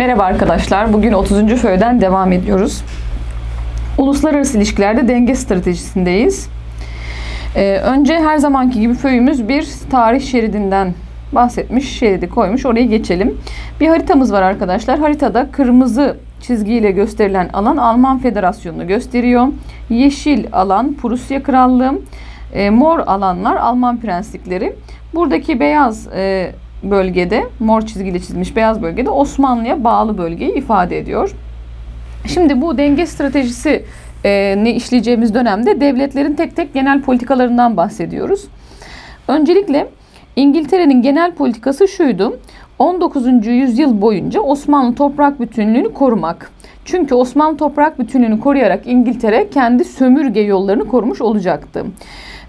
Merhaba arkadaşlar. Bugün 30. föyden devam ediyoruz. Uluslararası ilişkilerde denge stratejisindeyiz. Ee, önce her zamanki gibi föyümüz bir tarih şeridinden bahsetmiş, şeridi koymuş. Oraya geçelim. Bir haritamız var arkadaşlar. Haritada kırmızı çizgiyle gösterilen alan Alman Federasyonu'nu gösteriyor. Yeşil alan Prusya Krallığı. E, mor alanlar Alman prenslikleri. Buradaki beyaz e, bölgede, mor çizgiyle çizilmiş beyaz bölgede Osmanlı'ya bağlı bölgeyi ifade ediyor. Şimdi bu denge stratejisi e, ne işleyeceğimiz dönemde devletlerin tek tek genel politikalarından bahsediyoruz. Öncelikle İngiltere'nin genel politikası şuydu. 19. yüzyıl boyunca Osmanlı toprak bütünlüğünü korumak. Çünkü Osmanlı toprak bütünlüğünü koruyarak İngiltere kendi sömürge yollarını korumuş olacaktı.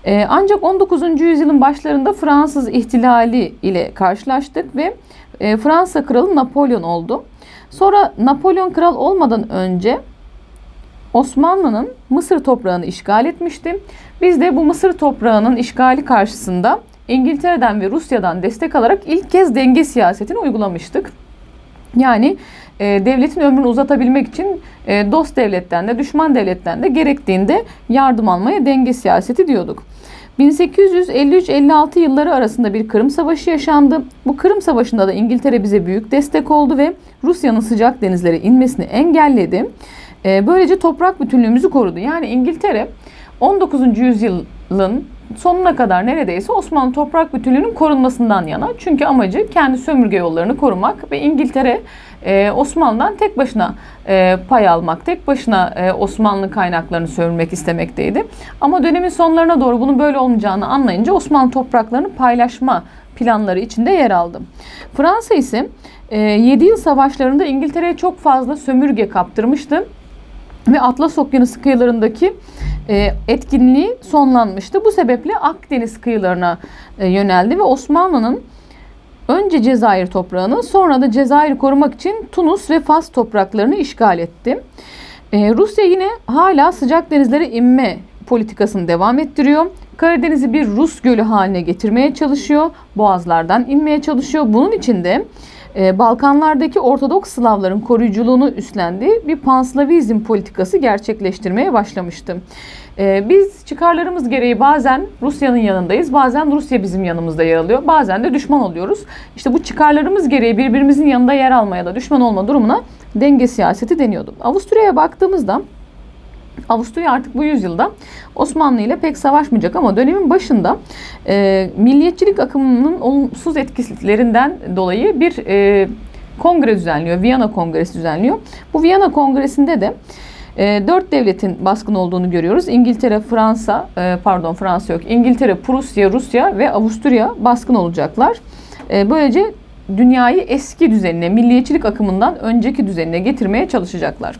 Ee, ancak 19. yüzyılın başlarında Fransız ihtilali ile karşılaştık ve e, Fransa kralı Napolyon oldu. Sonra Napolyon kral olmadan önce Osmanlı'nın Mısır toprağını işgal etmişti. Biz de bu Mısır toprağının işgali karşısında İngiltere'den ve Rusya'dan destek alarak ilk kez denge siyasetini uygulamıştık. Yani e, devletin ömrünü uzatabilmek için e, dost devletten de düşman devletten de gerektiğinde yardım almaya denge siyaseti diyorduk. 1853-56 yılları arasında bir Kırım Savaşı yaşandı. Bu Kırım Savaşı'nda da İngiltere bize büyük destek oldu ve Rusya'nın sıcak denizlere inmesini engelledi. E, böylece toprak bütünlüğümüzü korudu. Yani İngiltere 19. yüzyılın sonuna kadar neredeyse Osmanlı toprak bütünlüğünün korunmasından yana. Çünkü amacı kendi sömürge yollarını korumak ve İngiltere e, Osmanlı'dan tek başına e, pay almak, tek başına e, Osmanlı kaynaklarını sömürmek istemekteydi. Ama dönemin sonlarına doğru bunun böyle olmayacağını anlayınca Osmanlı topraklarını paylaşma planları içinde yer aldı. Fransa ise e, 7 yıl savaşlarında İngiltere'ye çok fazla sömürge kaptırmıştı ve Atlas Okyanusu kıyılarındaki etkinliği sonlanmıştı. Bu sebeple Akdeniz kıyılarına e, yöneldi ve Osmanlı'nın önce Cezayir toprağını sonra da Cezayir'i korumak için Tunus ve Fas topraklarını işgal etti. E, Rusya yine hala sıcak denizlere inme politikasını devam ettiriyor. Karadeniz'i bir Rus gölü haline getirmeye çalışıyor. Boğazlardan inmeye çalışıyor. Bunun için de e, Balkanlardaki Ortodoks Slavların koruyuculuğunu üstlendiği bir panslavizm politikası gerçekleştirmeye başlamıştı. E, biz çıkarlarımız gereği bazen Rusya'nın yanındayız, bazen Rusya bizim yanımızda yer alıyor, bazen de düşman oluyoruz. İşte bu çıkarlarımız gereği birbirimizin yanında yer almaya da düşman olma durumuna denge siyaseti deniyordu. Avusturya'ya baktığımızda Avusturya artık bu yüzyılda Osmanlı ile pek savaşmayacak ama dönemin başında e, milliyetçilik akımının olumsuz etkilerinden dolayı bir e, kongre düzenliyor. Viyana Kongresi düzenliyor. Bu Viyana Kongresi'nde de e, dört devletin baskın olduğunu görüyoruz. İngiltere, Fransa, e, pardon Fransa yok. İngiltere, Prusya, Rusya ve Avusturya baskın olacaklar. E, böylece dünyayı eski düzenine, milliyetçilik akımından önceki düzenine getirmeye çalışacaklar.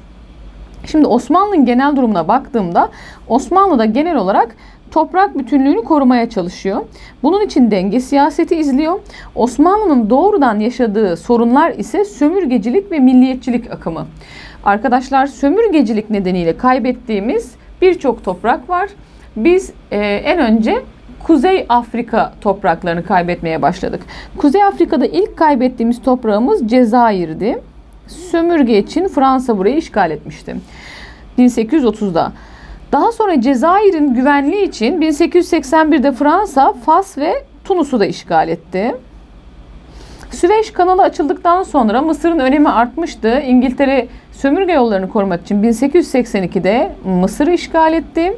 Şimdi Osmanlı'nın genel durumuna baktığımda Osmanlı da genel olarak toprak bütünlüğünü korumaya çalışıyor. Bunun için denge siyaseti izliyor. Osmanlı'nın doğrudan yaşadığı sorunlar ise sömürgecilik ve milliyetçilik akımı. Arkadaşlar sömürgecilik nedeniyle kaybettiğimiz birçok toprak var. Biz e, en önce Kuzey Afrika topraklarını kaybetmeye başladık. Kuzey Afrika'da ilk kaybettiğimiz toprağımız Cezayir'di sömürge için Fransa burayı işgal etmişti. 1830'da. Daha sonra Cezayir'in güvenliği için 1881'de Fransa Fas ve Tunus'u da işgal etti. Süveyş kanalı açıldıktan sonra Mısır'ın önemi artmıştı. İngiltere sömürge yollarını korumak için 1882'de Mısır'ı işgal etti.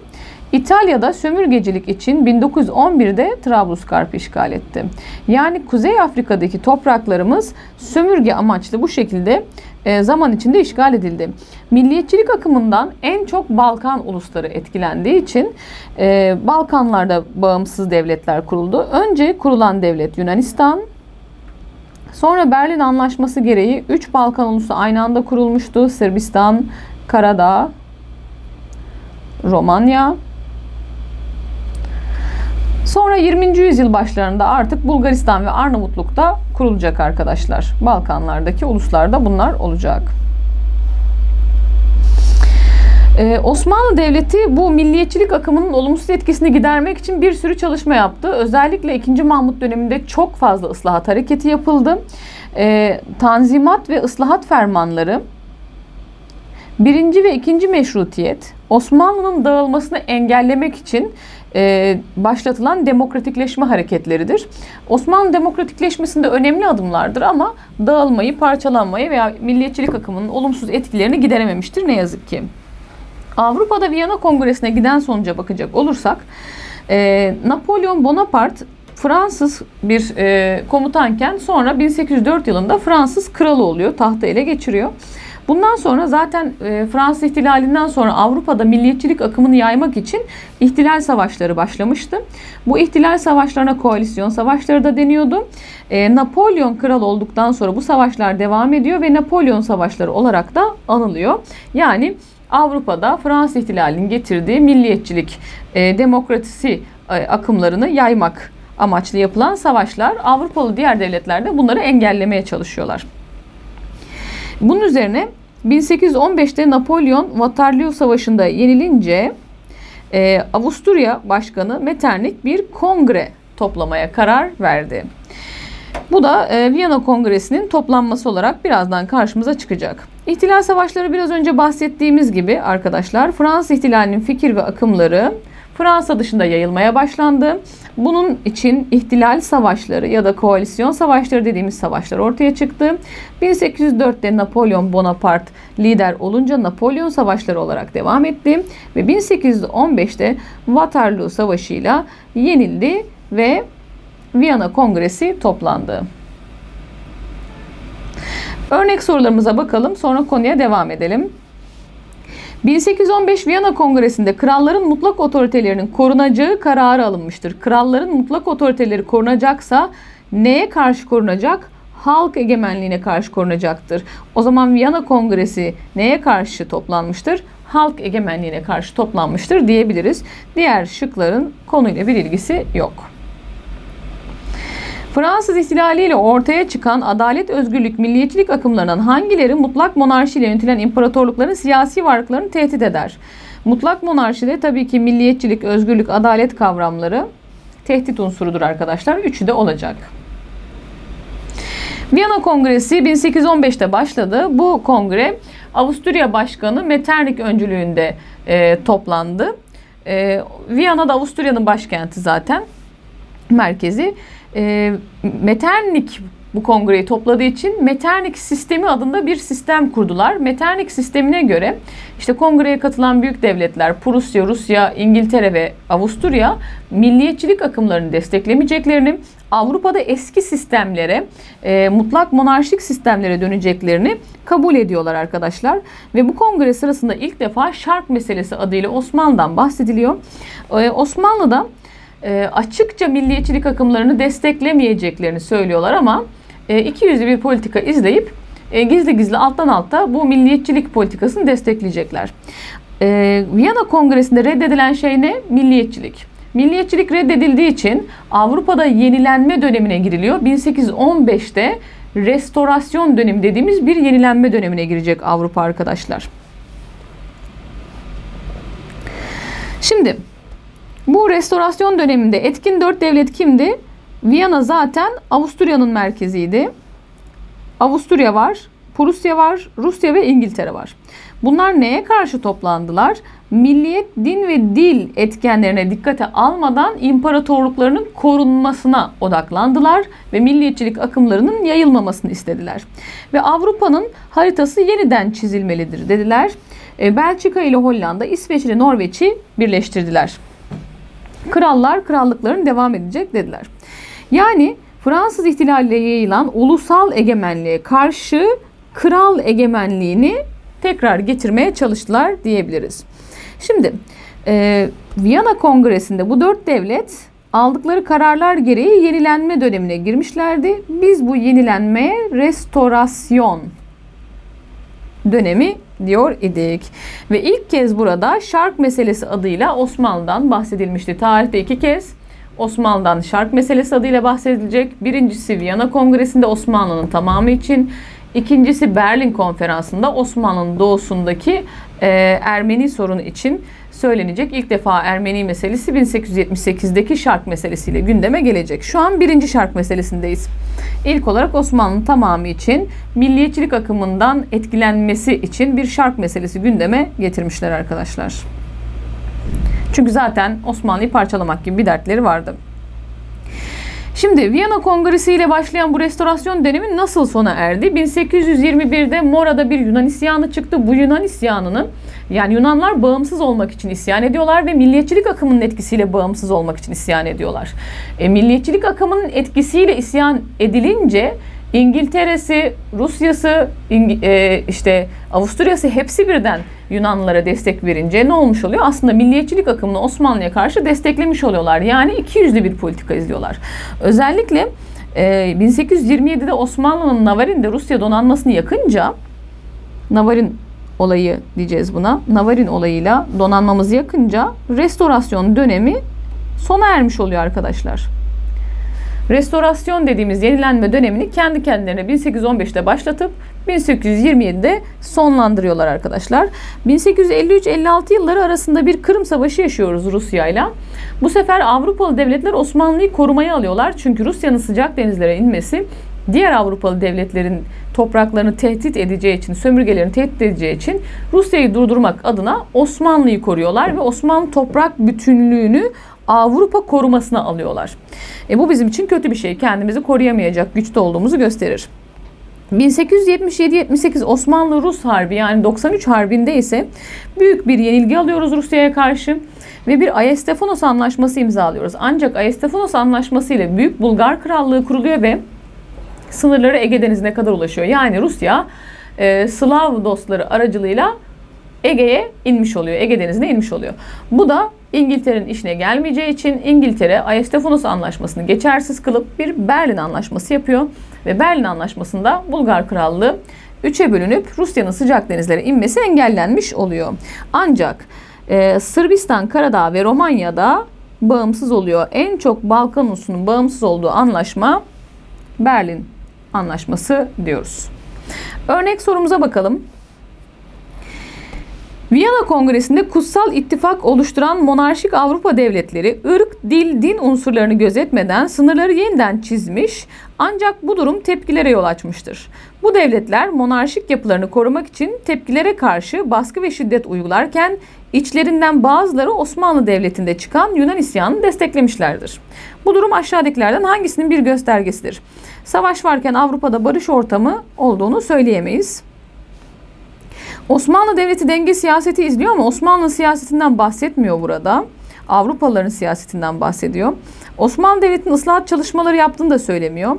İtalya'da sömürgecilik için 1911'de Trablusgarp'ı işgal etti. Yani Kuzey Afrika'daki topraklarımız sömürge amaçlı bu şekilde e, zaman içinde işgal edildi. Milliyetçilik akımından en çok Balkan ulusları etkilendiği için e, Balkanlarda bağımsız devletler kuruldu. Önce kurulan devlet Yunanistan, Sonra Berlin Anlaşması gereği 3 Balkan ulusu aynı anda kurulmuştu. Sırbistan, Karadağ, Romanya Sonra 20. yüzyıl başlarında artık Bulgaristan ve Arnavutluk'ta kurulacak arkadaşlar. Balkanlardaki uluslarda bunlar olacak. Ee, Osmanlı Devleti bu milliyetçilik akımının olumsuz etkisini gidermek için bir sürü çalışma yaptı. Özellikle 2. Mahmut döneminde çok fazla ıslahat hareketi yapıldı. e, tanzimat ve ıslahat fermanları, birinci ve ikinci meşrutiyet, Osmanlı'nın dağılmasını engellemek için e, başlatılan demokratikleşme hareketleridir. Osmanlı demokratikleşmesinde önemli adımlardır ama dağılmayı, parçalanmayı veya milliyetçilik akımının olumsuz etkilerini giderememiştir ne yazık ki. Avrupa'da Viyana Kongresi'ne giden sonuca bakacak olursak, e, Napolyon Bonaparte Fransız bir e, komutanken sonra 1804 yılında Fransız kralı oluyor, tahtı ele geçiriyor. Bundan sonra zaten e, Fransız ihtilalinden sonra Avrupa'da milliyetçilik akımını yaymak için ihtilal savaşları başlamıştı. Bu ihtilal savaşlarına koalisyon savaşları da deniyordu. E, Napolyon kral olduktan sonra bu savaşlar devam ediyor ve Napolyon savaşları olarak da anılıyor. Yani Avrupa'da Fransız ihtilalinin getirdiği milliyetçilik, e, demokrasi e, akımlarını yaymak amaçlı yapılan savaşlar Avrupalı diğer devletler de bunları engellemeye çalışıyorlar. Bunun üzerine 1815'te Napolyon Waterloo Savaşı'nda yenilince e, Avusturya Başkanı Metternich bir kongre toplamaya karar verdi. Bu da e, Viyana Kongresi'nin toplanması olarak birazdan karşımıza çıkacak. İhtilal savaşları biraz önce bahsettiğimiz gibi arkadaşlar Fransız ihtilalinin fikir ve akımları Fransa dışında yayılmaya başlandı. Bunun için ihtilal savaşları ya da koalisyon savaşları dediğimiz savaşlar ortaya çıktı. 1804'te Napolyon Bonaparte lider olunca Napolyon savaşları olarak devam etti ve 1815'te Waterloo Savaşı'yla yenildi ve Viyana Kongresi toplandı. Örnek sorularımıza bakalım sonra konuya devam edelim. 1815 Viyana Kongresi'nde kralların mutlak otoritelerinin korunacağı kararı alınmıştır. Kralların mutlak otoriteleri korunacaksa neye karşı korunacak? Halk egemenliğine karşı korunacaktır. O zaman Viyana Kongresi neye karşı toplanmıştır? Halk egemenliğine karşı toplanmıştır diyebiliriz. Diğer şıkların konuyla bir ilgisi yok. Fransız ihtilaliyle ortaya çıkan adalet, özgürlük, milliyetçilik akımlarından hangileri mutlak monarşiyle yönetilen imparatorlukların siyasi varlıklarını tehdit eder? Mutlak monarşide tabii ki milliyetçilik, özgürlük, adalet kavramları tehdit unsurudur arkadaşlar. Üçü de olacak. Viyana Kongresi 1815'te başladı. Bu kongre Avusturya Başkanı Metternich öncülüğünde e, toplandı. E, Viyana da Avusturya'nın başkenti zaten merkezi e, Metternich bu kongreyi topladığı için Metternich sistemi adında bir sistem kurdular. Metternich sistemine göre işte kongreye katılan büyük devletler Prusya, Rusya, İngiltere ve Avusturya milliyetçilik akımlarını desteklemeyeceklerini, Avrupa'da eski sistemlere, e, mutlak monarşik sistemlere döneceklerini kabul ediyorlar arkadaşlar. Ve bu kongre sırasında ilk defa şark meselesi adıyla Osmanlı'dan bahsediliyor. E, Osmanlı'da e, açıkça milliyetçilik akımlarını desteklemeyeceklerini söylüyorlar ama e, iki yüzlü bir politika izleyip e, gizli gizli alttan alta bu milliyetçilik politikasını destekleyecekler. E, Viyana Kongresi'nde reddedilen şey ne? Milliyetçilik. Milliyetçilik reddedildiği için Avrupa'da yenilenme dönemine giriliyor. 1815'te restorasyon dönemi dediğimiz bir yenilenme dönemine girecek Avrupa arkadaşlar. Şimdi bu restorasyon döneminde etkin dört devlet kimdi? Viyana zaten Avusturya'nın merkeziydi. Avusturya var, Prusya var, Rusya ve İngiltere var. Bunlar neye karşı toplandılar? Milliyet, din ve dil etkenlerine dikkate almadan imparatorluklarının korunmasına odaklandılar ve milliyetçilik akımlarının yayılmamasını istediler. Ve Avrupa'nın haritası yeniden çizilmelidir dediler. E, Belçika ile Hollanda, İsveç ile Norveç'i birleştirdiler. Krallar krallıkların devam edecek dediler. Yani Fransız ihtilaliyle yayılan ulusal egemenliğe karşı kral egemenliğini tekrar getirmeye çalıştılar diyebiliriz. Şimdi e, Viyana Kongresi'nde bu dört devlet aldıkları kararlar gereği yenilenme dönemine girmişlerdi. Biz bu yenilenmeye restorasyon dönemi diyor idik. Ve ilk kez burada şark meselesi adıyla Osmanlı'dan bahsedilmişti. Tarihte iki kez Osmanlı'dan şark meselesi adıyla bahsedilecek. Birincisi Viyana Kongresi'nde Osmanlı'nın tamamı için. İkincisi Berlin Konferansı'nda Osmanlı'nın doğusundaki e, Ermeni sorunu için söylenecek. İlk defa Ermeni meselesi 1878'deki şark meselesiyle gündeme gelecek. Şu an birinci şark meselesindeyiz. İlk olarak Osmanlı'nın tamamı için milliyetçilik akımından etkilenmesi için bir şark meselesi gündeme getirmişler arkadaşlar. Çünkü zaten Osmanlı'yı parçalamak gibi bir dertleri vardı. Şimdi Viyana Kongresi ile başlayan bu restorasyon dönemi nasıl sona erdi? 1821'de Mora'da bir Yunan isyanı çıktı. Bu Yunan isyanını yani Yunanlar bağımsız olmak için isyan ediyorlar ve milliyetçilik akımının etkisiyle bağımsız olmak için isyan ediyorlar. E, milliyetçilik akımının etkisiyle isyan edilince İngiltere'si, Rusya'sı, İng- e, işte Avusturya'sı hepsi birden Yunanlılara destek verince ne olmuş oluyor? Aslında milliyetçilik akımını Osmanlı'ya karşı desteklemiş oluyorlar. Yani iki yüzlü bir politika izliyorlar. Özellikle e, 1827'de Osmanlı'nın Navarin'de Rusya donanmasını yakınca Navarin olayı diyeceğiz buna. Navarin olayıyla donanmamızı yakınca restorasyon dönemi sona ermiş oluyor arkadaşlar. Restorasyon dediğimiz yenilenme dönemini kendi kendilerine 1815'te başlatıp 1827'de sonlandırıyorlar arkadaşlar. 1853-56 yılları arasında bir Kırım Savaşı yaşıyoruz Rusya ile. Bu sefer Avrupalı devletler Osmanlı'yı korumaya alıyorlar. Çünkü Rusya'nın sıcak denizlere inmesi diğer Avrupalı devletlerin topraklarını tehdit edeceği için, sömürgelerini tehdit edeceği için Rusya'yı durdurmak adına Osmanlı'yı koruyorlar ve Osmanlı toprak bütünlüğünü Avrupa korumasına alıyorlar. E bu bizim için kötü bir şey. Kendimizi koruyamayacak güçte olduğumuzu gösterir. 1877-78 Osmanlı-Rus Harbi yani 93 Harbi'nde ise büyük bir yenilgi alıyoruz Rusya'ya karşı ve bir Ayestefanos Anlaşması imzalıyoruz. Ancak Ayestefanos Anlaşması ile Büyük Bulgar Krallığı kuruluyor ve sınırları Ege Denizi'ne kadar ulaşıyor. Yani Rusya e, Slav dostları aracılığıyla Ege'ye inmiş oluyor. Ege Denizi'ne inmiş oluyor. Bu da İngiltere'nin işine gelmeyeceği için İngiltere Ayestefanos Anlaşması'nı geçersiz kılıp bir Berlin Anlaşması yapıyor. Ve Berlin Anlaşması'nda Bulgar Krallığı üçe bölünüp Rusya'nın sıcak denizlere inmesi engellenmiş oluyor. Ancak e, Sırbistan, Karadağ ve Romanya'da bağımsız oluyor. En çok Balkan ulusunun bağımsız olduğu anlaşma Berlin Anlaşması diyoruz. Örnek sorumuza bakalım. Viyana Kongresi'nde kutsal ittifak oluşturan monarşik Avrupa devletleri ırk, dil, din unsurlarını gözetmeden sınırları yeniden çizmiş ancak bu durum tepkilere yol açmıştır. Bu devletler monarşik yapılarını korumak için tepkilere karşı baskı ve şiddet uygularken içlerinden bazıları Osmanlı Devleti'nde çıkan Yunan isyanını desteklemişlerdir. Bu durum aşağıdakilerden hangisinin bir göstergesidir? Savaş varken Avrupa'da barış ortamı olduğunu söyleyemeyiz. Osmanlı Devleti denge siyaseti izliyor ama Osmanlı siyasetinden bahsetmiyor burada. Avrupalıların siyasetinden bahsediyor. Osmanlı Devleti'nin ıslahat çalışmaları yaptığını da söylemiyor.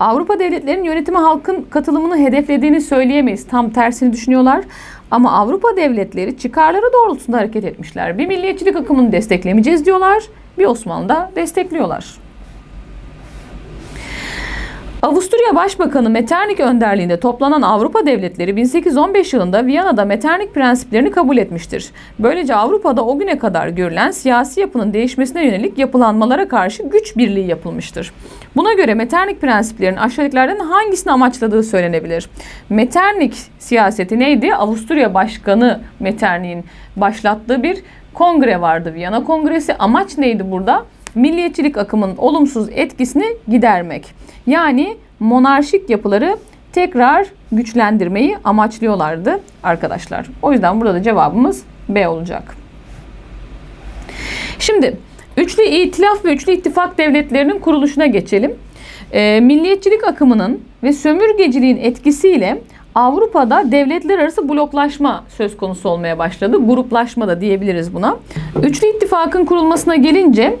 Avrupa devletlerinin yönetime halkın katılımını hedeflediğini söyleyemeyiz. Tam tersini düşünüyorlar. Ama Avrupa devletleri çıkarları doğrultusunda hareket etmişler. Bir milliyetçilik akımını desteklemeyeceğiz diyorlar. Bir Osmanlı'da destekliyorlar. Avusturya Başbakanı Metternich önderliğinde toplanan Avrupa devletleri 1815 yılında Viyana'da Metternich prensiplerini kabul etmiştir. Böylece Avrupa'da o güne kadar görülen siyasi yapının değişmesine yönelik yapılanmalara karşı güç birliği yapılmıştır. Buna göre Metternich prensiplerinin aşağıdakilerden hangisini amaçladığı söylenebilir. Metternich siyaseti neydi? Avusturya Başkanı Metternich'in başlattığı bir kongre vardı Viyana Kongresi. Amaç neydi burada? Milliyetçilik akımının olumsuz etkisini gidermek. Yani monarşik yapıları tekrar güçlendirmeyi amaçlıyorlardı arkadaşlar. O yüzden burada da cevabımız B olacak. Şimdi üçlü itilaf ve üçlü ittifak devletlerinin kuruluşuna geçelim. E, milliyetçilik akımının ve sömürgeciliğin etkisiyle Avrupa'da devletler arası bloklaşma söz konusu olmaya başladı. Gruplaşma da diyebiliriz buna. Üçlü ittifakın kurulmasına gelince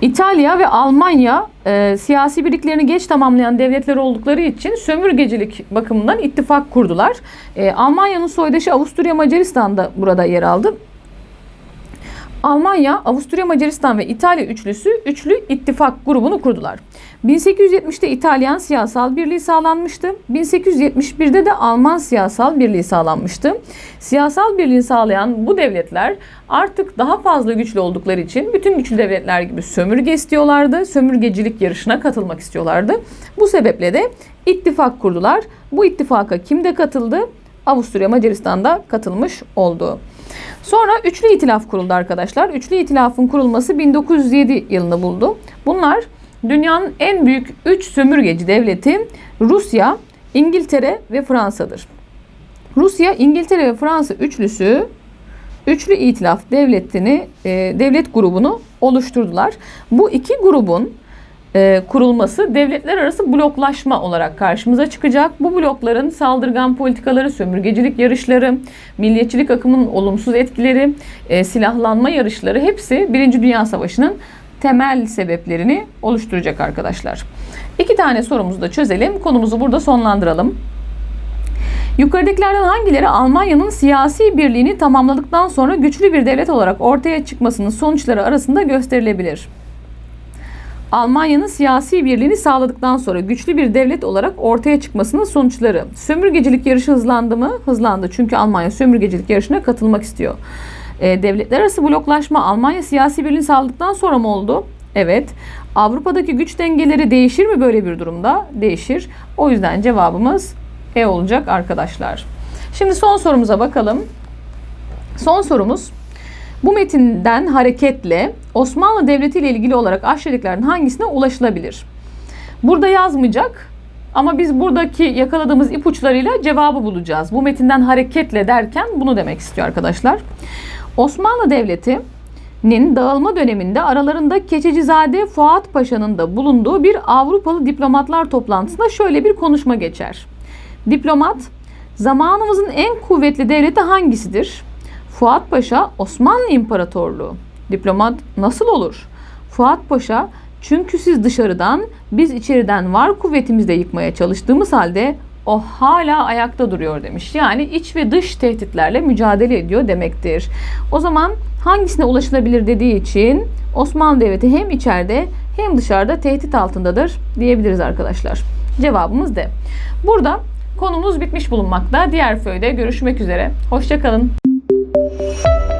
İtalya ve Almanya e, siyasi birliklerini geç tamamlayan devletler oldukları için sömürgecilik bakımından ittifak kurdular. E, Almanya'nın soydaşı Avusturya Macaristan da burada yer aldı. Almanya, Avusturya, Macaristan ve İtalya üçlüsü üçlü ittifak grubunu kurdular. 1870'te İtalyan siyasal birliği sağlanmıştı. 1871'de de Alman siyasal birliği sağlanmıştı. Siyasal birliği sağlayan bu devletler artık daha fazla güçlü oldukları için bütün güçlü devletler gibi sömürge istiyorlardı. Sömürgecilik yarışına katılmak istiyorlardı. Bu sebeple de ittifak kurdular. Bu ittifaka kim de katıldı? Avusturya Macaristan'da katılmış oldu. Sonra Üçlü İtilaf kuruldu arkadaşlar. Üçlü İtilaf'ın kurulması 1907 yılını buldu. Bunlar dünyanın en büyük 3 sömürgeci devleti Rusya, İngiltere ve Fransa'dır. Rusya, İngiltere ve Fransa üçlüsü Üçlü İtilaf devletini, e, devlet grubunu oluşturdular. Bu iki grubun e, kurulması devletler arası bloklaşma olarak karşımıza çıkacak. Bu blokların saldırgan politikaları, sömürgecilik yarışları, milliyetçilik akımının olumsuz etkileri, e, silahlanma yarışları hepsi Birinci Dünya Savaşı'nın temel sebeplerini oluşturacak arkadaşlar. İki tane sorumuzu da çözelim. Konumuzu burada sonlandıralım. Yukarıdakilerden hangileri Almanya'nın siyasi birliğini tamamladıktan sonra güçlü bir devlet olarak ortaya çıkmasının sonuçları arasında gösterilebilir? Almanya'nın siyasi birliğini sağladıktan sonra güçlü bir devlet olarak ortaya çıkmasının sonuçları. Sömürgecilik yarışı hızlandı mı? Hızlandı. Çünkü Almanya sömürgecilik yarışına katılmak istiyor. E, devletler arası bloklaşma Almanya siyasi birliğini sağladıktan sonra mı oldu? Evet. Avrupa'daki güç dengeleri değişir mi böyle bir durumda? Değişir. O yüzden cevabımız E olacak arkadaşlar. Şimdi son sorumuza bakalım. Son sorumuz bu metinden hareketle Osmanlı Devleti ile ilgili olarak aşağıdakilerden hangisine ulaşılabilir? Burada yazmayacak ama biz buradaki yakaladığımız ipuçlarıyla cevabı bulacağız. Bu metinden hareketle derken bunu demek istiyor arkadaşlar. Osmanlı Devleti'nin dağılma döneminde aralarında Keçecizade Fuat Paşa'nın da bulunduğu bir Avrupalı diplomatlar toplantısında şöyle bir konuşma geçer. Diplomat, zamanımızın en kuvvetli devleti hangisidir? Fuat Paşa Osmanlı İmparatorluğu. Diplomat nasıl olur? Fuat Paşa çünkü siz dışarıdan biz içeriden var kuvvetimizle yıkmaya çalıştığımız halde o hala ayakta duruyor demiş. Yani iç ve dış tehditlerle mücadele ediyor demektir. O zaman hangisine ulaşılabilir dediği için Osmanlı Devleti hem içeride hem dışarıda tehdit altındadır diyebiliriz arkadaşlar. Cevabımız D. Burada konumuz bitmiş bulunmakta. Diğer föyde görüşmek üzere. Hoşçakalın. You